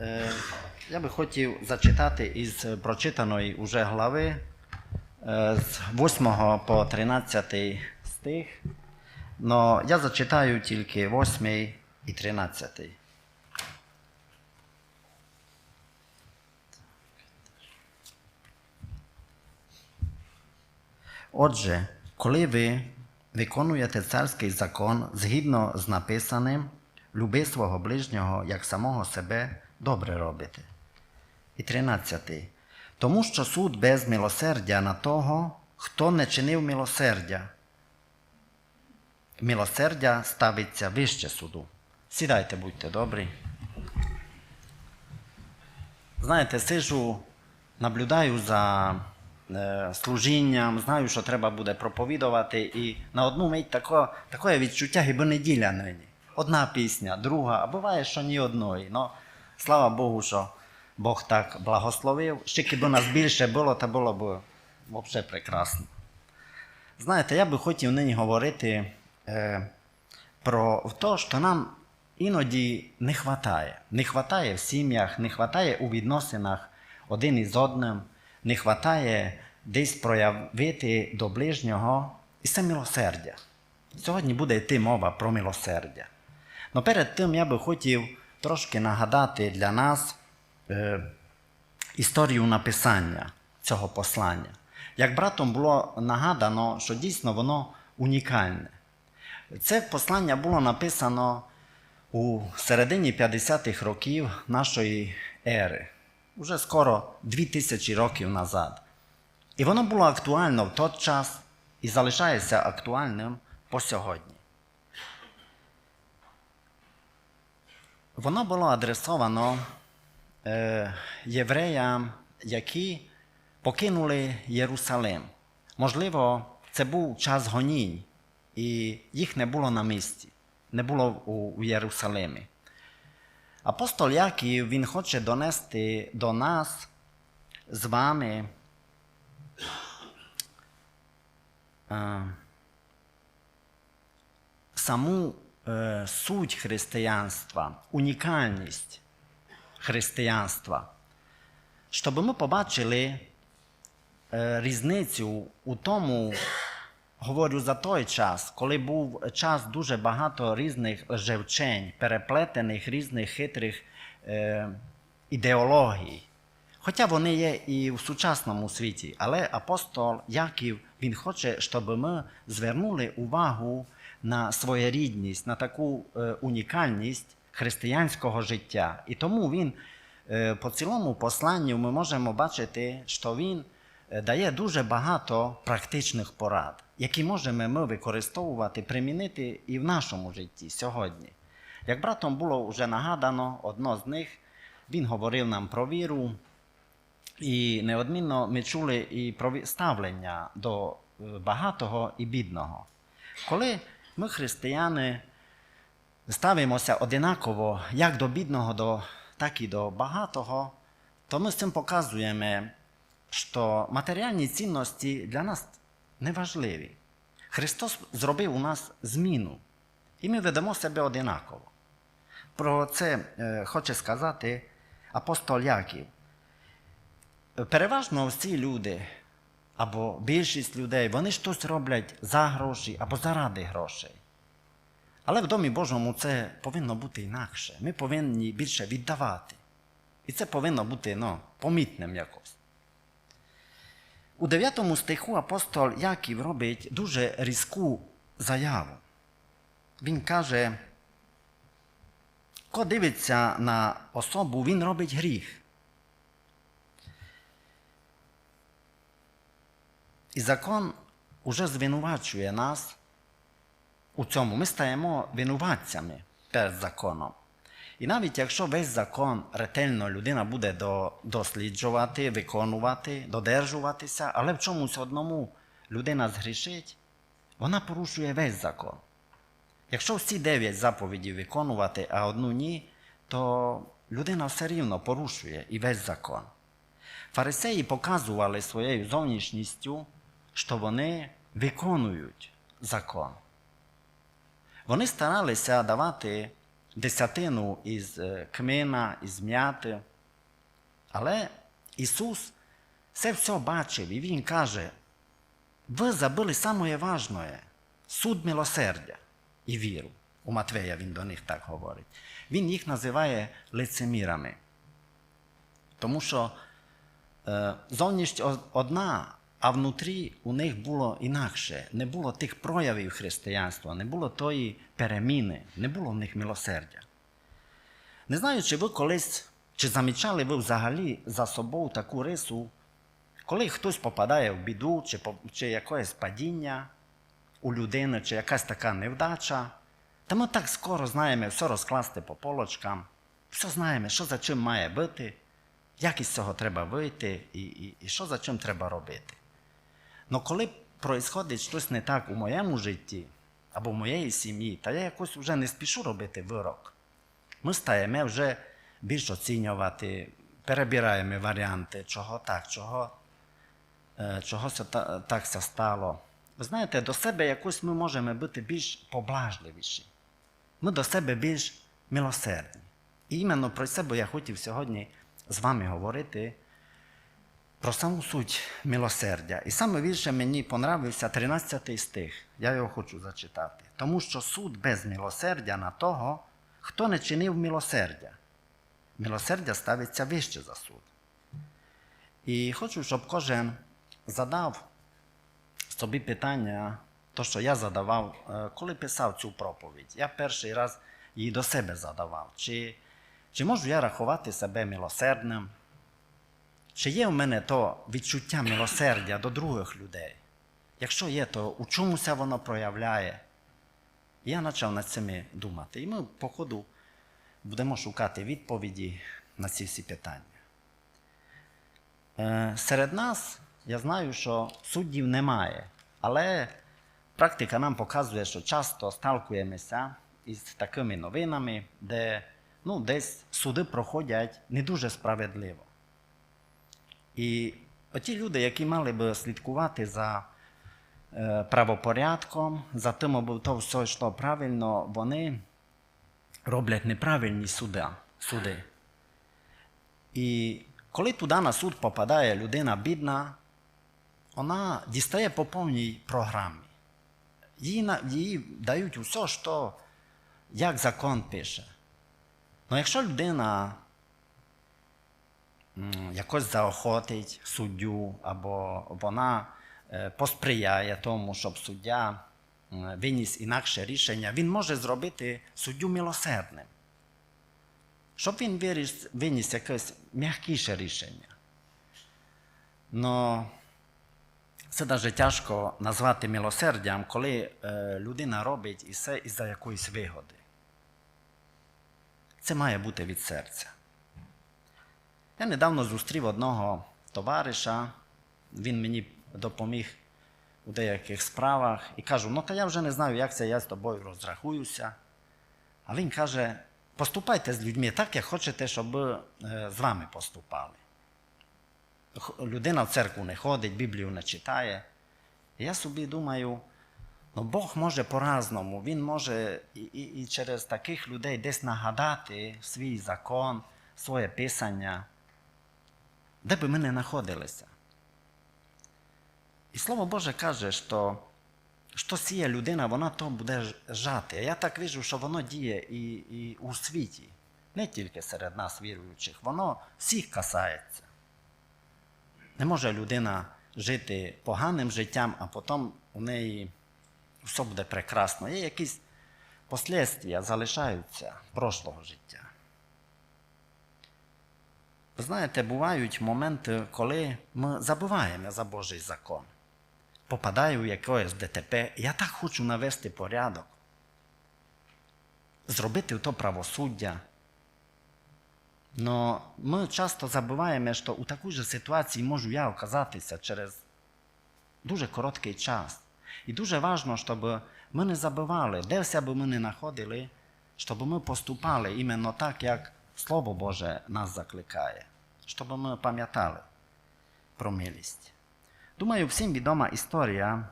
Е, Я би хотів зачитати із прочитаної уже глави е, з 8 по 13 стих. Но я зачитаю тільки 8 і 13. Отже, коли ви виконуєте царський закон згідно з написаним, люби свого ближнього як самого себе добре робите. І 13. Тому що суд без милосердя на того, хто не чинив милосердя. Милосердя ставиться вище суду. Сідайте, будьте добрі. Знаєте, сижу, наблюдаю за е, служінням, знаю, що треба буде проповідувати, і на одну мить тако, таке відчуття, гіби неділя нині. Одна пісня, друга, а буває, що ні одної. Ну, слава Богу, що Бог так благословив. Ще би нас більше було, то було б взагалі прекрасно. Знаєте, я би хотів нині говорити е, про те, що нам іноді не вистачає. Не вистачає в сім'ях, не вистачає у відносинах один із одним, не вистачає десь проявити до ближнього і це милосердя. Сьогодні буде йти мова про милосердя. Но перед тим я би хотів трошки нагадати для нас е, історію написання цього послання. Як братом було нагадано, що дійсно воно унікальне. Це послання було написано у середині 50-х років нашої ери, уже скоро 2000 років назад. І воно було актуально в той час і залишається актуальним по сьогодні. Воно було адресовано е, євреям, які покинули Єрусалим. Можливо, це був час гонінь, і їх не було на місці, не було у, у Єрусалимі. Апостол Яків він хоче донести до нас з вами е, саму е, суть християнства, унікальність християнства, щоб ми побачили е, різницю у тому, говорю за той час, коли був час дуже багато різних лжевчень, переплетених різних хитрих е, ідеологій. Хоча вони є і в сучасному світі, але апостол Яків він хоче, щоб ми звернули увагу на своєрідність, на таку е, унікальність християнського життя. І тому він е, по цілому посланню ми можемо бачити, що він е, дає дуже багато практичних порад, які можемо ми використовувати, примінити і в нашому житті сьогодні. Як братом було вже нагадано, одно з них він говорив нам про віру, і неодмінно ми чули і про ставлення до багатого і бідного. Коли ми, християни, ставимося одинаково як до бідного, так і до багатого, то ми з цим показуємо, що матеріальні цінності для нас не важливі. Христос зробив у нас зміну, і ми ведемо себе одинаково. Про це е, хоче сказати апостол Яків. Переважно всі люди, або більшість людей, вони щось роблять за гроші або заради грошей. Але в Домі Божому це повинно бути інакше. Ми повинні більше віддавати. І це повинно бути ну, помітним якось. У 9 стиху апостол Яків робить дуже різку заяву. Він каже, хто дивиться на особу, він робить гріх. І закон уже звинувачує нас у цьому. Ми стаємо винуватцями перед законом. І навіть якщо весь закон ретельно людина буде до- досліджувати, виконувати, додержуватися, але в чомусь одному людина згрішить, вона порушує весь закон. Якщо всі дев'ять заповідей виконувати, а одну ні, то людина все рівно порушує і весь закон. Фарисеї показували своєю зовнішністю, що вони виконують закон. Вони старалися давати десятину із е, кмина, із м'яти. Але Ісус це все бачив, і Він каже: ви забили саме важне суд милосердя і віру. У Матвея він до них так говорить. Він їх називає лицемірами. Тому що е, зовнішність одна, а внутрі у них було інакше. Не було тих проявів християнства, не було тої переміни, не було в них милосердя. Не знаю, чи ви колись, чи замічали ви взагалі за собою таку рису, коли хтось попадає в біду, чи, чи якесь падіння у людини, чи якась така невдача, та ми так скоро знаємо все розкласти по полочкам, все знаємо, що за чим має бути, як із цього треба вийти і, і, і що за чим треба робити. Но коли происходить щось не так у моєму житті або в моєї сім'ї, та я якось вже не спішу робити вирок. Ми стаємо вже більш оцінювати, перебираємо варіанти, чого так, чого, е, чого це так це стало. Ви знаєте, до себе якось ми можемо бути більш поблажливіші. Ми до себе більш милосердні. І іменно про себе я хотів сьогодні з вами говорити про саму суть милосердя. І саме більше мені понравився 13 стих. Я його хочу зачитати. Тому що суд без милосердя на того, хто не чинив милосердя. Милосердя ставиться вище за суд. І хочу, щоб кожен задав собі питання, то, що я задавав, е, коли писав цю проповідь. Я перший раз її до себе задавав. Чи, чи можу я рахувати себе милосердним? Чи є в мене то відчуття милосердя до других людей? Якщо є, то у чомуся воно проявляє? Я почав над цими думати. І ми, по ходу, будемо шукати відповіді на ці всі питання. Е, серед нас я знаю, що суддів немає, але практика нам показує, що часто сталкуємося із такими новинами, де ну, десь суди проходять не дуже справедливо. І оті люди, які мали би слідкувати за е, правопорядком, за тим, аби то все йшло правильно, вони роблять неправильні суди. суди. І коли туди на суд попадає людина бідна, вона дістає по повній програмі. Їй, їй дають усе, що, як закон пише. Ну якщо людина якось заохотить суддю, або вона е, посприяє тому, щоб суддя виніс інакше рішення, він може зробити суддю милосердним. Щоб він виніс якесь м'якіше рішення. Но це навіть тяжко назвати милосердям, коли е, людина робить і все із-за якоїсь вигоди. Це має бути від серця. Я недавно зустрів одного товариша, він мені допоміг у деяких справах і кажу: ну та я вже не знаю, як це я з тобою розрахуюся. А він каже: поступайте з людьми так, як хочете, щоб е, з вами поступали. Людина в церкву не ходить, Біблію не читає. Я собі думаю, ну Бог може по-разному, Він може і, і, і через таких людей десь нагадати свій закон, своє писання, де би ми не знаходилися. І Слово Боже каже, що що сіє людина, вона то буде жати. А я так вижу, що воно діє і, і у світі, не тільки серед нас віруючих, воно всіх касається. Не може людина жити поганим життям, а потім у неї все буде прекрасно. Є якісь послідствия, залишаються прошлого життя. Знаєте, бувають моменти, коли ми забуваємо за Божий закон. Попадаю в якесь ДТП, я так хочу навести порядок, зробити то правосуддя. Но ми часто забуваємо, що у такій же ситуації можу я оказатися через дуже короткий час. І дуже важливо, щоб ми не забували, де все би ми не знаходили, щоб ми поступали іменно так, як Слово Боже нас закликає, щоб ми пам'ятали про милість. Думаю, всім відома історія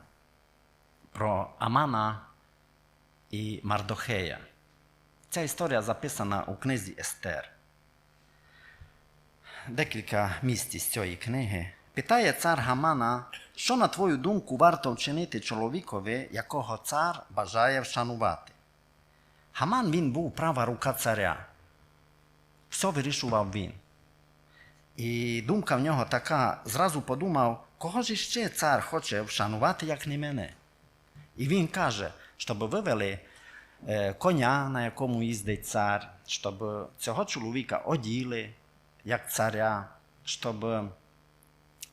про Амана і Мардохея. Ця історія записана у книзі Естер. Декілька місць з цієї книги. Питає цар Гамана, що, на твою думку, варто вчинити чоловікові, якого цар бажає вшанувати. Гаман він був права рука царя. Все вирішував він. І думка в нього така, зразу подумав, кого ж іще цар хоче вшанувати, як не мене. І він каже, щоб вивели е, коня, на якому їздить цар, щоб цього чоловіка оділи, як царя, щоб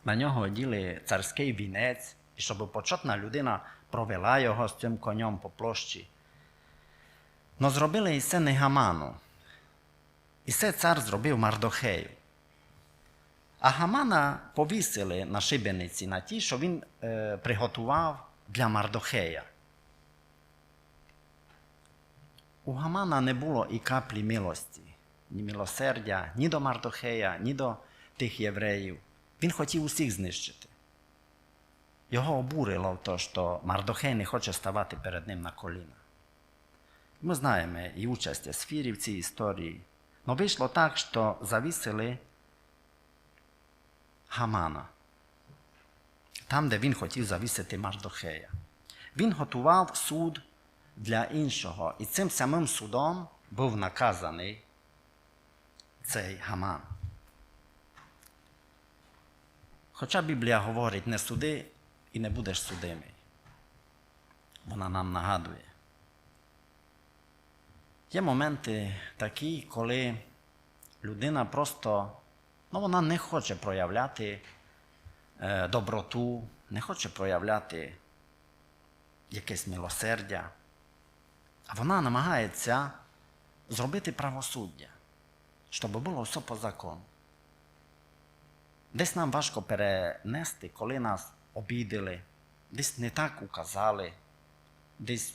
на нього оділи царський вінець, і щоб почетна людина провела його з цим конем по площі. Но зробили і це Гаману. І це цар зробив Мардохею. А Гамана повісили на шибениці на ті, що він е, приготував для Мардохея. У Гамана не було і каплі милості, ні милосердя, ні до Мардохея, ні до тих євреїв. Він хотів усіх знищити. Його обурило те, що Мардохей не хоче ставати перед ним на коліна. Ми знаємо і участь Есфірі в цій історії. Но вийшло так, що завісили Гамана, там, де він хотів завісити Мардохея. Він готував суд для іншого, і цим самим судом був наказаний цей Гаман. Хоча Біблія говорить, не суди і не будеш судимий. Вона нам нагадує. Є моменти такі, коли людина просто ну, вона не хоче проявляти е, доброту, не хоче проявляти якесь милосердя, а вона намагається зробити правосуддя, щоб було все по закону. Десь нам важко перенести, коли нас обідали, десь не так указали, десь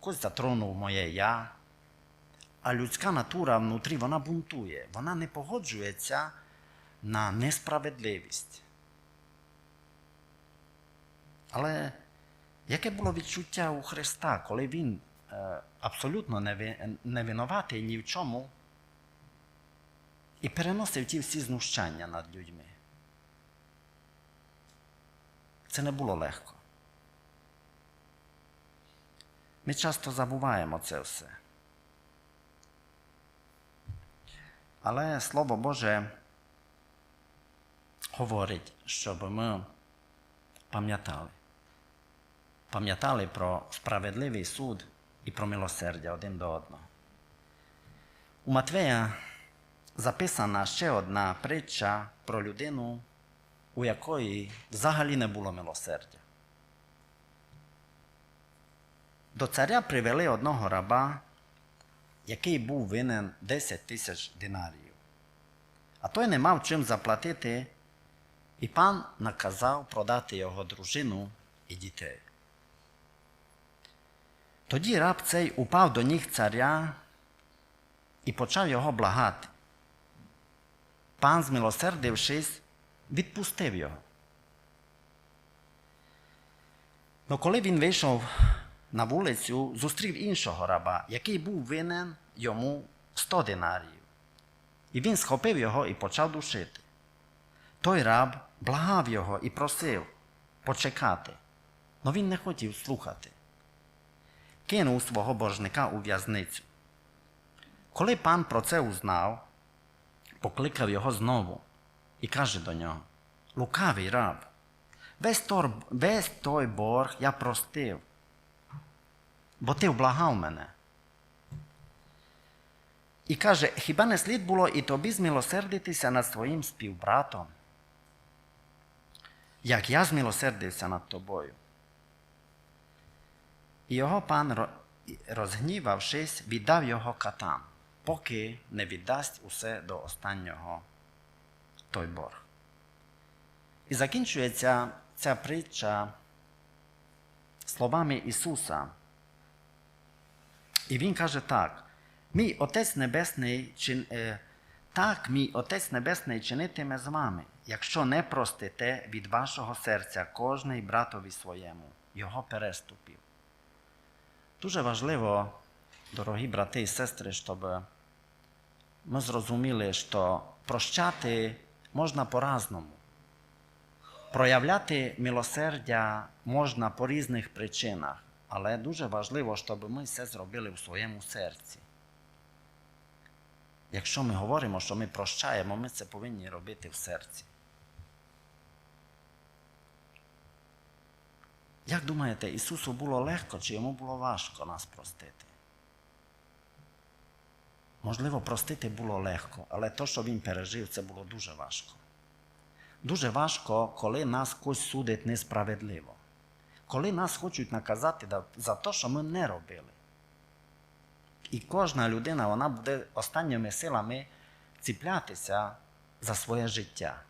когось затронув моє я. А людська натура внутрі вона бунтує, вона не погоджується на несправедливість. Але яке було відчуття у Христа, коли Він е, абсолютно не, ви- не винуватий ні в чому і переносив ті всі знущання над людьми? Це не було легко. Ми часто забуваємо це все. Але Слово Боже говорить, щоб ми пам'ятали. Пам'ятали про справедливий суд і про милосердя один до одного. У Матвея записана ще одна притча про людину, у якої взагалі не було милосердя. До царя привели одного раба, який був винен 10 тисяч динарів. А той не мав чим заплатити, і пан наказав продати його дружину і дітей. Тоді раб цей упав до ніг царя і почав його благати. Пан, змилосердившись, відпустив його. Но коли він вийшов на вулицю, зустрів іншого раба, який був винен йому 100 динарів. І він схопив його і почав душити. Той раб благав його і просив почекати, але він не хотів слухати. Кинув свого боржника у в'язницю. Коли пан про це узнав, покликав його знову і каже до нього: Лукавий раб, весь той борг я простив, бо ти вблагав мене. І каже, хіба не слід було і тобі змилосердитися над своїм співбратом? Як я змилосердився над тобою. І його пан, розгнівавшись, віддав його катам, поки не віддасть усе до останнього той борг. І закінчується ця притча словами Ісуса. І Він каже так: мій Отець Небесний чин, е, так мій Отець Небесний чинитиме з вами, якщо не простите від вашого серця кожний братові своєму, його переступів. Дуже важливо дорогі брати і сестри, щоб ми зрозуміли, що прощати можна по-разному. Проявляти милосердя можна по різних причинах, але дуже важливо, щоб ми це зробили в своєму серці. Якщо ми говоримо, що ми прощаємо, ми це повинні робити в серці. Як думаєте, Ісусу було легко чи йому було важко нас простити? Можливо, простити було легко, але те, що він пережив, це було дуже важко. Дуже важко, коли нас хтось судить несправедливо. Коли нас хочуть наказати за те, що ми не робили. І кожна людина вона буде останніми силами ціплятися за своє життя.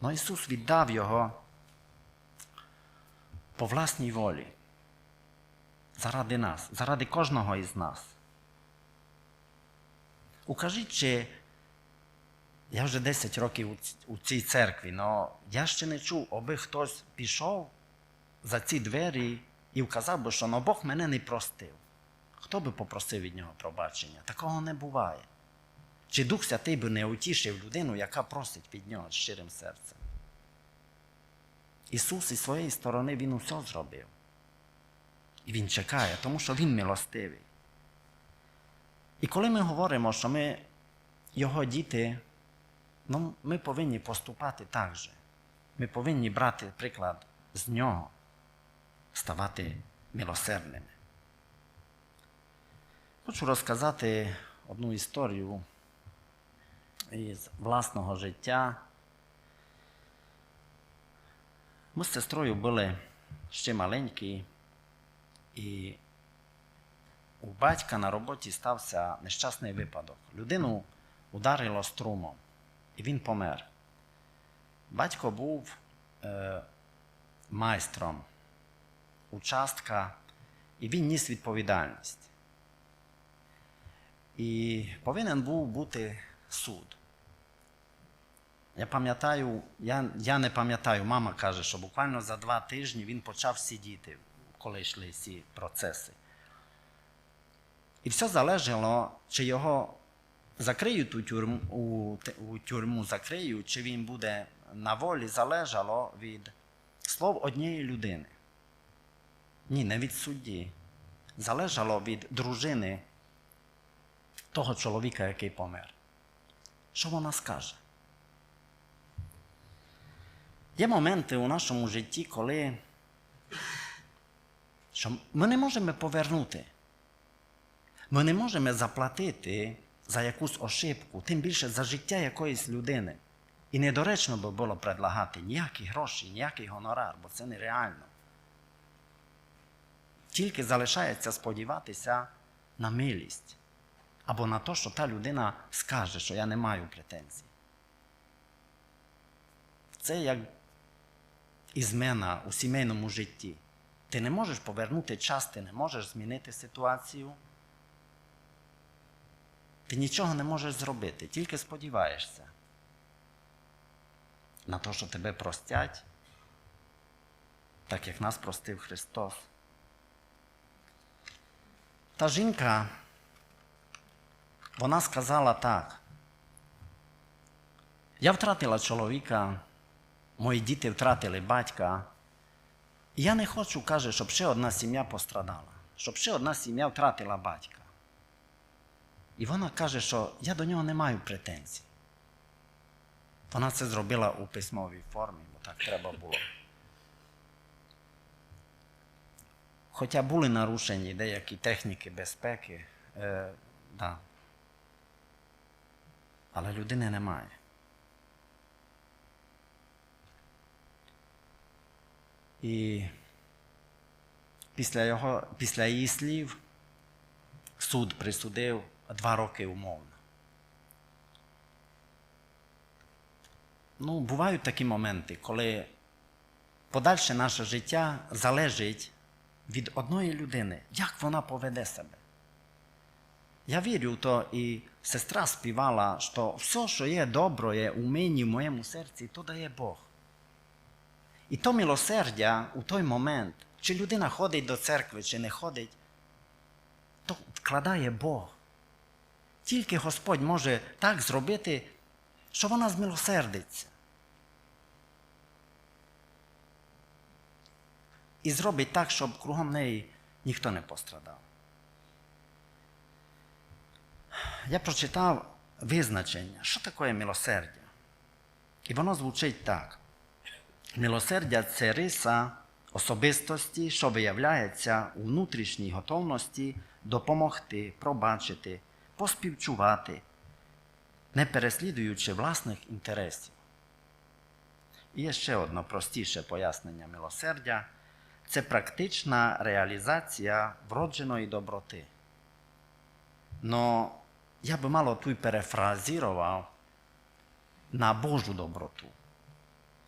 Но Ісус віддав його по власній волі. Заради нас, заради кожного із нас. Укажіть, чи я вже 10 років у цій церкві, але я ще не чув, аби хтось пішов за ці двері і вказав би, що «Ну, Бог мене не простив. Хто би попросив від нього пробачення? Такого не буває. Чи Дух Святий би не утішив людину, яка просить від нього щирим серцем? Ісус із своєї сторони Він усе зробив. І Він чекає, тому що Він милостивий. І коли ми говоримо, що ми Його діти, ну, ми повинні поступати так же. Ми повинні брати приклад з нього, ставати милосердними. Хочу розказати одну історію із власного життя. Ми з сестрою були ще маленькі, і у батька на роботі стався нещасний випадок. Людину ударило струмом, і він помер. Батько був е, майстром участка, і він ніс відповідальність. І повинен був бути суд. Я пам'ятаю, я, я не пам'ятаю, мама каже, що буквально за два тижні він почав сидіти, коли йшли ці процеси. І все залежало, чи його закриють у тюрму, у, у тюрму закриють, чи він буде на волі, залежало від слов однієї людини. Ні, не від судді. Залежало від дружини того чоловіка, який помер. Що вона скаже? Є моменти у нашому житті, коли що ми не можемо повернути. Ми не можемо заплатити за якусь ошибку, тим більше за життя якоїсь людини. І недоречно би було предлагати ніякі гроші, ніякий гонорар, бо це нереально. Тільки залишається сподіватися на милість або на те, що та людина скаже, що я не маю претензій. Це як ізмена у сімейному житті. Ти не можеш повернути час, ти не можеш змінити ситуацію. Ти нічого не можеш зробити, тільки сподіваєшся на те, що тебе простять, так як нас простив Христос. Та жінка, вона сказала так. Я втратила чоловіка, мої діти втратили батька. І я не хочу, каже, щоб ще одна сім'я пострадала, щоб ще одна сім'я втратила батька. І вона каже, що я до нього не маю претензій. Вона це зробила у письмовій формі, бо так треба було. Хоча були нарушені деякі техніки безпеки, е, да. але людини немає. І після, його, після її слів суд присудив два роки умовно. Ну, бувають такі моменти, коли подальше наше життя залежить від одної людини, як вона поведе себе. Я вірю в то, і сестра співала, що все, що є добре у мені, в моєму серці, то дає Бог. І то милосердя у той момент, чи людина ходить до церкви, чи не ходить, то вкладає Бог. Тільки Господь може так зробити, що вона змилосердиться. І зробить так, щоб кругом неї ніхто не пострадав. Я прочитав визначення, що таке милосердя. І воно звучить так. Милосердя це риса особистості, що виявляється у внутрішній готовності допомогти, пробачити, поспівчувати, не переслідуючи власних інтересів. І є ще одне простіше пояснення милосердя це практична реалізація вродженої доброти. Но я би мало тут перефразірував на Божу доброту.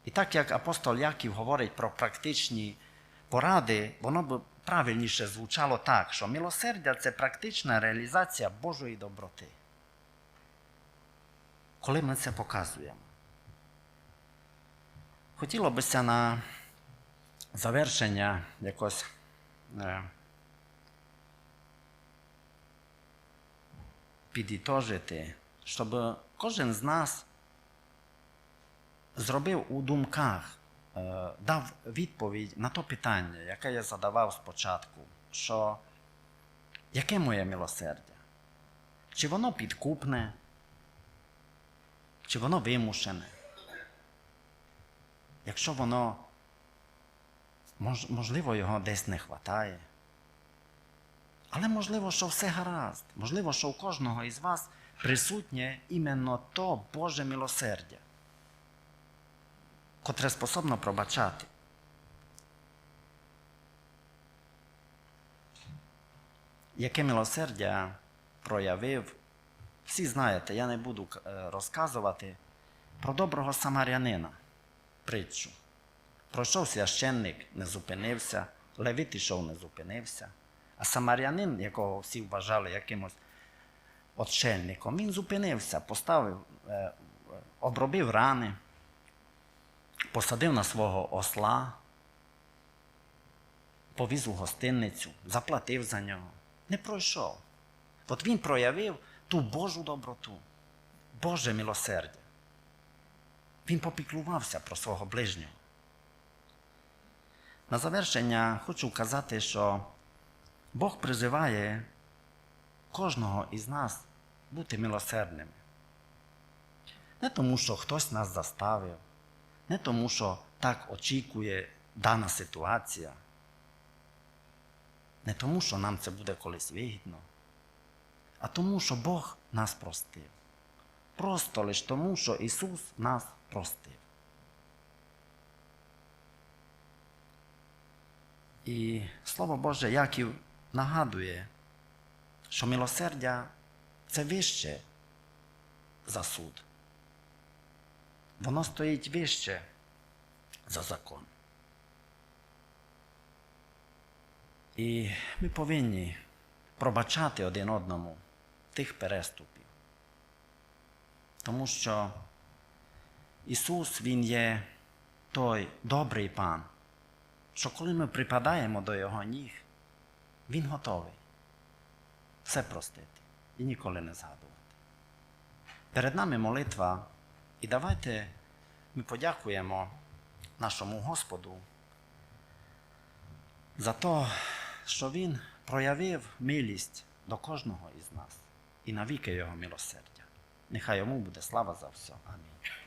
І так як апостол Яків говорить про практичні поради, воно б правильніше звучало так, що милосердя це практична реалізація Божої доброти. Коли ми це показуємо. Хотіло бися на завершення якось е, підітожити, щоб кожен з нас зробив у думках, е, дав відповідь на то питання, яке я задавав спочатку, що яке моє милосердя? Чи воно підкупне, чи воно вимушене? Якщо воно, можливо, його десь не вистачає. Але можливо, що все гаразд. Можливо, що у кожного із вас присутнє іменно то Боже милосердя котре способно пробачати. Яке милосердя проявив, всі знаєте, я не буду е, розказувати про доброго самарянина, притчу. Пройшов священник, не зупинився, левит ішов, не зупинився. А самарянин, якого всі вважали якимось отшельником, він зупинився, поставив, е, обробив рани, посадив на свого осла, повіз у гостинницю, заплатив за нього. Не пройшов. От він проявив ту Божу доброту, Боже милосердя. Він попіклувався про свого ближнього. На завершення хочу вказати, що Бог призиває кожного із нас бути милосердними. Не тому, що хтось нас заставив, не тому, що так очікує дана ситуація, не тому, що нам це буде колись вигідно, а тому, що Бог нас простив. Просто лише тому, що Ісус нас простив. І Слово Боже, Яків нагадує, що милосердя це вище за суд. Воно стоїть вище за закон. І ми повинні пробачати один одному тих переступів. Тому що Ісус Він є той добрий пан, що коли ми припадаємо до Його ніг, Він готовий все простити і ніколи не згадувати. Перед нами молитва, і давайте ми подякуємо нашому Господу за те, що Він проявив милість до кожного із нас і навіки Його милосердя. Нехай йому буде слава за все. Амінь.